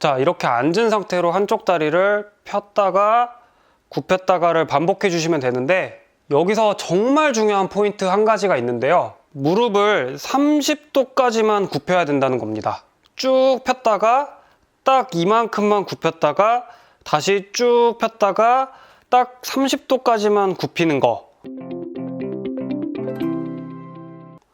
자, 이렇게 앉은 상태로 한쪽 다리를 폈다가 굽혔다가를 반복해 주시면 되는데 여기서 정말 중요한 포인트 한 가지가 있는데요. 무릎을 30도까지만 굽혀야 된다는 겁니다. 쭉 폈다가 딱 이만큼만 굽혔다가 다시 쭉 폈다가 딱 30도까지만 굽히는 거.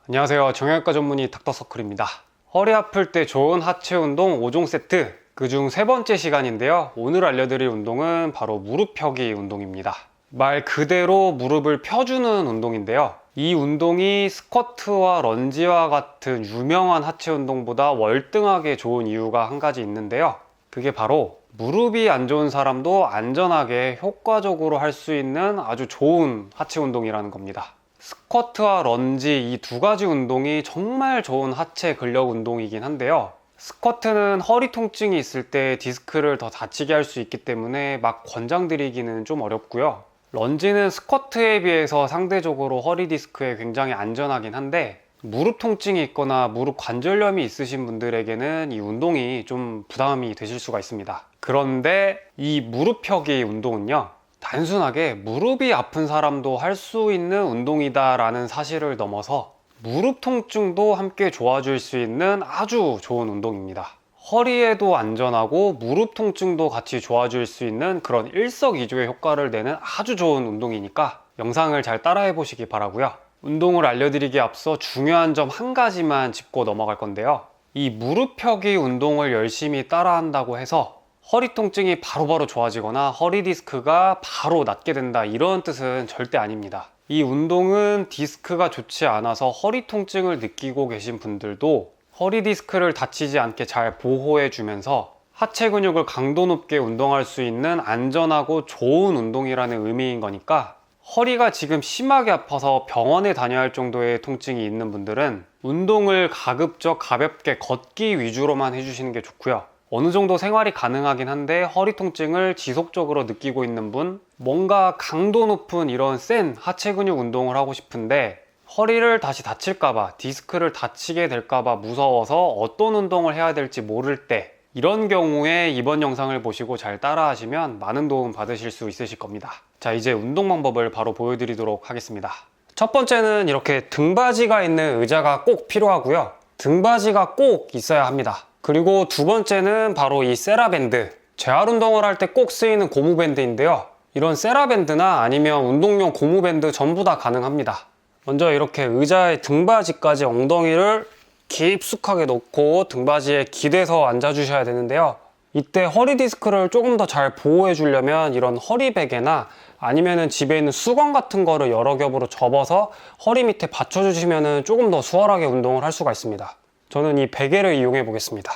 안녕하세요. 정형외과 전문의 닥터서클입니다. 허리 아플 때 좋은 하체 운동 5종 세트 그중 세 번째 시간인데요. 오늘 알려드릴 운동은 바로 무릎 펴기 운동입니다. 말 그대로 무릎을 펴주는 운동인데요. 이 운동이 스쿼트와 런지와 같은 유명한 하체 운동보다 월등하게 좋은 이유가 한 가지 있는데요. 그게 바로 무릎이 안 좋은 사람도 안전하게 효과적으로 할 수 있는 아주 좋은 하체 운동이라는 겁니다. 스쿼트와 런지 이 두 가지 운동이 정말 좋은 하체 근력 운동이긴 한데요. 스쿼트는 허리 통증이 있을 때 디스크를 더 다치게 할 수 있기 때문에 막 권장드리기는 좀 어렵고요. 런지는 스쿼트에 비해서 상대적으로 허리 디스크에 굉장히 안전하긴 한데 무릎 통증이 있거나 무릎 관절염이 있으신 분들에게는 이 운동이 좀 부담이 되실 수가 있습니다. 그런데 이 무릎 펴기 운동은요. 단순하게 무릎이 아픈 사람도 할 수 있는 운동이다라는 사실을 넘어서 무릎 통증도 함께 좋아질 수 있는 아주 좋은 운동입니다. 허리에도 안전하고 무릎 통증도 같이 좋아질 수 있는 그런 일석이조의 효과를 내는 아주 좋은 운동이니까 영상을 잘 따라해 보시기 바라고요. 운동을 알려드리기에 앞서 중요한 점 한 가지만 짚고 넘어갈 건데요. 이 무릎 펴기 운동을 열심히 따라한다고 해서 허리 통증이 바로바로 좋아지거나 허리 디스크가 바로 낫게 된다 이런 뜻은 절대 아닙니다. 이 운동은 디스크가 좋지 않아서 허리 통증을 느끼고 계신 분들도 허리 디스크를 다치지 않게 잘 보호해 주면서 하체 근육을 강도 높게 운동할 수 있는 안전하고 좋은 운동이라는 의미인 거니까 허리가 지금 심하게 아파서 병원에 다녀야 할 정도의 통증이 있는 분들은 운동을 가급적 가볍게 걷기 위주로만 해주시는 게 좋고요. 어느 정도 생활이 가능하긴 한데 허리 통증을 지속적으로 느끼고 있는 분, 뭔가 강도 높은 이런 센 하체 근육 운동을 하고 싶은데 허리를 다시 다칠까봐, 디스크를 다치게 될까봐 무서워서 어떤 운동을 해야 될지 모를 때 이런 경우에 이번 영상을 보시고 잘 따라 하시면 많은 도움 받으실 수 있으실 겁니다. 자, 이제 운동 방법을 바로 보여드리도록 하겠습니다. 첫 번째는 이렇게 등받이가 있는 의자가 꼭 필요하고요. 등받이가 꼭 있어야 합니다. 그리고 두 번째는 바로 이 세라밴드. 재활 운동을 할 때 꼭 쓰이는 고무밴드인데요. 이런 세라밴드나 아니면 운동용 고무밴드 전부 다 가능합니다. 먼저 이렇게 의자의 등받이까지 엉덩이를 깊숙하게 놓고 등받이에 기대서 앉아주셔야 되는데요. 이때 허리 디스크를 조금 더 잘 보호해 주려면 이런 허리 베개나 아니면은 집에 있는 수건 같은 거를 여러 겹으로 접어서 허리 밑에 받쳐주시면은 조금 더 수월하게 운동을 할 수가 있습니다. 저는 이 베개를 이용해 보겠습니다.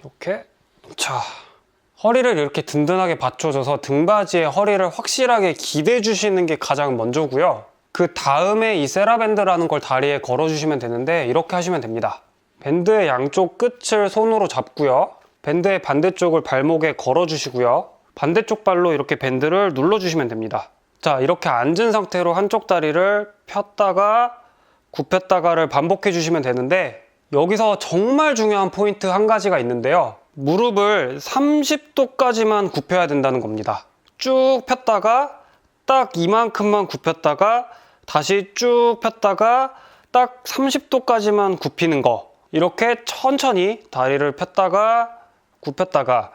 이렇게 자 허리를 이렇게 든든하게 받쳐줘서 등받이에 허리를 확실하게 기대 주시는 게 가장 먼저고요. 그 다음에 이 세라밴드라는 걸 다리에 걸어주시면 되는데 이렇게 하시면 됩니다. 밴드의 양쪽 끝을 손으로 잡고요. 밴드의 반대쪽을 발목에 걸어주시고요. 반대쪽 발로 이렇게 밴드를 눌러주시면 됩니다. 자, 이렇게 앉은 상태로 한쪽 다리를 폈다가 굽혔다가를 반복해 주시면 되는데 여기서 정말 중요한 포인트 한 가지가 있는데요. 무릎을 30도까지만 굽혀야 된다는 겁니다. 쭉 폈다가 딱 이만큼만 굽혔다가 다시 쭉 폈다가 딱 30도까지만 굽히는 거. 이렇게 천천히 다리를 폈다가 굽혔다가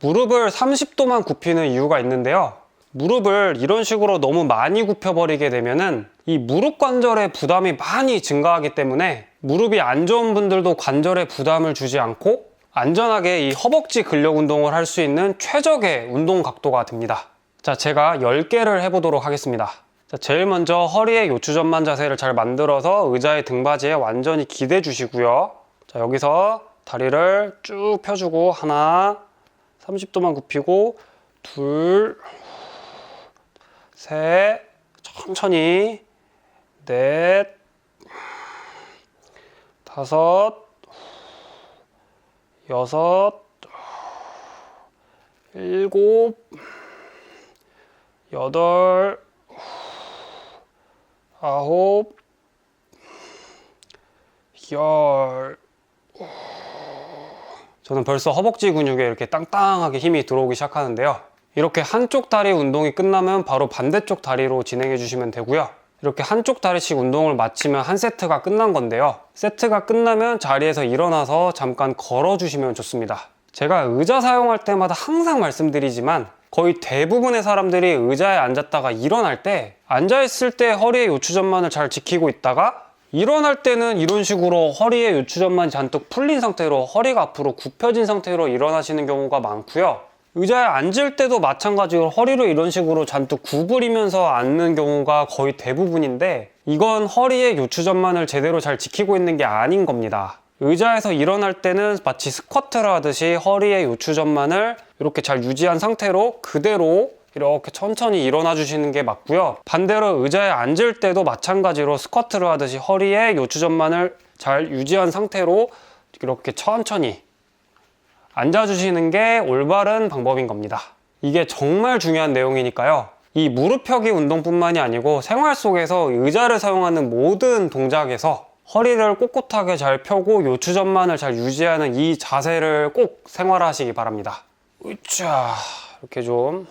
무릎을 30도만 굽히는 이유가 있는데요. 무릎을 이런 식으로 너무 많이 굽혀버리게 되면은 이 무릎 관절에 부담이 많이 증가하기 때문에 무릎이 안 좋은 분들도 관절에 부담을 주지 않고 안전하게 이 허벅지 근력 운동을 할 수 있는 최적의 운동 각도가 됩니다. 자, 제가 10개를 해보도록 하겠습니다. 자, 제일 먼저 허리의 요추전만 자세를 잘 만들어서 의자의 등받이에 완전히 기대 주시고요. 자, 여기서 다리를 쭉 펴주고 하나, 30도만 굽히고 둘, 셋, 천천히 넷, 다섯, 여섯, 일곱, 여덟, 아홉, 열, 저는 벌써 허벅지 근육에 이렇게 땅땅하게 힘이 들어오기 시작하는데요. 이렇게 한쪽 다리 운동이 끝나면 바로 반대쪽 다리로 진행해 주시면 되고요. 이렇게 한쪽 다리씩 운동을 마치면 한 세트가 끝난 건데요. 세트가 끝나면 자리에서 일어나서 잠깐 걸어 주시면 좋습니다. 제가 의자 사용할 때마다 항상 말씀드리지만 거의 대부분의 사람들이 의자에 앉았다가 일어날 때 앉아있을 때 허리의 요추전만을 잘 지키고 있다가 일어날 때는 이런 식으로 허리의 요추전만 잔뜩 풀린 상태로 허리가 앞으로 굽혀진 상태로 일어나시는 경우가 많고요. 의자에 앉을 때도 마찬가지로 허리를 이런 식으로 잔뜩 구부리면서 앉는 경우가 거의 대부분인데 이건 허리의 요추전만을 제대로 잘 지키고 있는 게 아닌 겁니다. 의자에서 일어날 때는 마치 스쿼트를 하듯이 허리의 요추전만을 이렇게 잘 유지한 상태로 그대로 이렇게 천천히 일어나 주시는 게 맞고요. 반대로 의자에 앉을 때도 마찬가지로 스쿼트를 하듯이 허리의 요추전만을 잘 유지한 상태로 이렇게 천천히 앉아주시는 게 올바른 방법인 겁니다. 이게 정말 중요한 내용이니까요. 이 무릎 펴기 운동뿐만이 아니고 생활 속에서 의자를 사용하는 모든 동작에서 허리를 꼿꼿하게 잘 펴고 요추전만을 잘 유지하는 이 자세를 꼭 생활하시기 바랍니다. 으쌰 이렇게 좀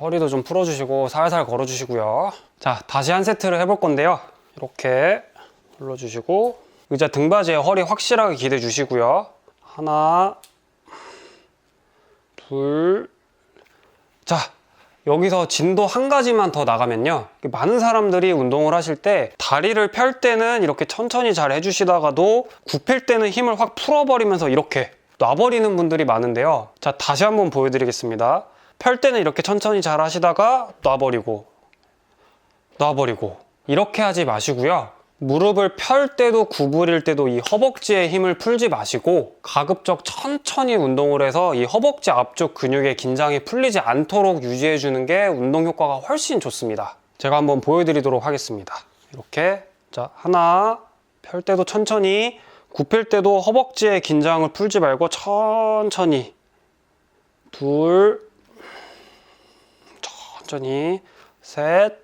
허리도 좀 풀어주시고 살살 걸어주시고요. 자 다시 한 세트를 해볼 건데요. 이렇게 눌러주시고 의자 등받이에 허리 확실하게 기대 주시고요. 하나 둘. 자, 여기서 진도 한 가지만 더 나가면요. 많은 사람들이 운동을 하실 때 다리를 펼 때는 이렇게 천천히 잘 해주시다가도 굽힐 때는 힘을 확 풀어버리면서 이렇게 놔버리는 분들이 많은데요. 자, 다시 한번 보여드리겠습니다. 펼 때는 이렇게 천천히 잘 하시다가 놔버리고, 놔버리고. 이렇게 하지 마시고요. 무릎을 펼 때도 구부릴 때도 이 허벅지에 힘을 풀지 마시고 가급적 천천히 운동을 해서 이 허벅지 앞쪽 근육의 긴장이 풀리지 않도록 유지해 주는 게 운동 효과가 훨씬 좋습니다. 제가 한번 보여드리도록 하겠습니다. 이렇게 자 하나 펼 때도 천천히 굽힐 때도 허벅지의 긴장을 풀지 말고 천천히 둘 천천히 셋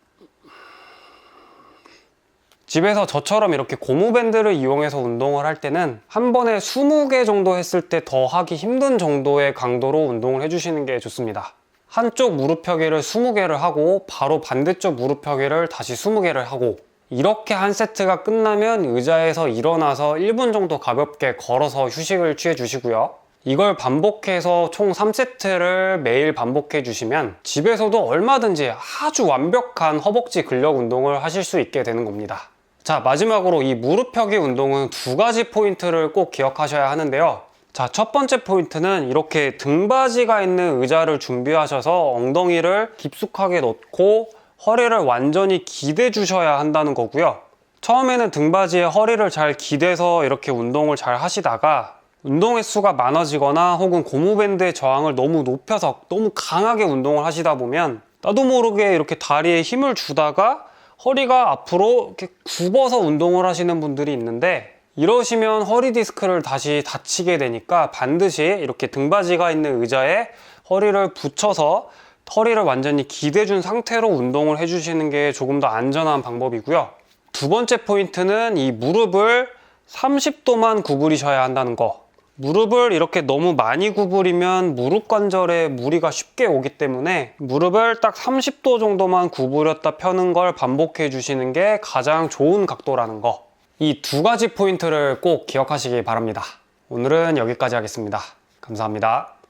집에서 저처럼 이렇게 고무밴드를 이용해서 운동을 할 때는 한 번에 20개 정도 했을 때 더 하기 힘든 정도의 강도로 운동을 해주시는 게 좋습니다. 한쪽 무릎 펴기를 20개를 하고 바로 반대쪽 무릎 펴기를 다시 20개를 하고 이렇게 한 세트가 끝나면 의자에서 일어나서 1분 정도 가볍게 걸어서 휴식을 취해 주시고요. 이걸 반복해서 총 3세트를 매일 반복해 주시면 집에서도 얼마든지 아주 완벽한 허벅지 근력 운동을 하실 수 있게 되는 겁니다. 자, 마지막으로 이 무릎 펴기 운동은 두 가지 포인트를 꼭 기억하셔야 하는데요. 자, 첫 번째 포인트는 이렇게 등받이가 있는 의자를 준비하셔서 엉덩이를 깊숙하게 넣고 허리를 완전히 기대 주셔야 한다는 거고요. 처음에는 등받이에 허리를 잘 기대서 이렇게 운동을 잘 하시다가 운동 횟수가 많아지거나 혹은 고무밴드의 저항을 너무 높여서 너무 강하게 운동을 하시다 보면 나도 모르게 이렇게 다리에 힘을 주다가 허리가 앞으로 이렇게 굽어서 운동을 하시는 분들이 있는데 이러시면 허리 디스크를 다시 다치게 되니까 반드시 이렇게 등받이가 있는 의자에 허리를 붙여서 허리를 완전히 기대준 상태로 운동을 해주시는 게 조금 더 안전한 방법이고요. 두 번째 포인트는 이 무릎을 30도만 구부리셔야 한다는 거. 무릎을 이렇게 너무 많이 구부리면 무릎 관절에 무리가 쉽게 오기 때문에 무릎을 딱 30도 정도만 구부렸다 펴는 걸 반복해 주시는 게 가장 좋은 각도라는 거. 이 두 가지 포인트를 꼭 기억하시기 바랍니다. 오늘은 여기까지 하겠습니다. 감사합니다.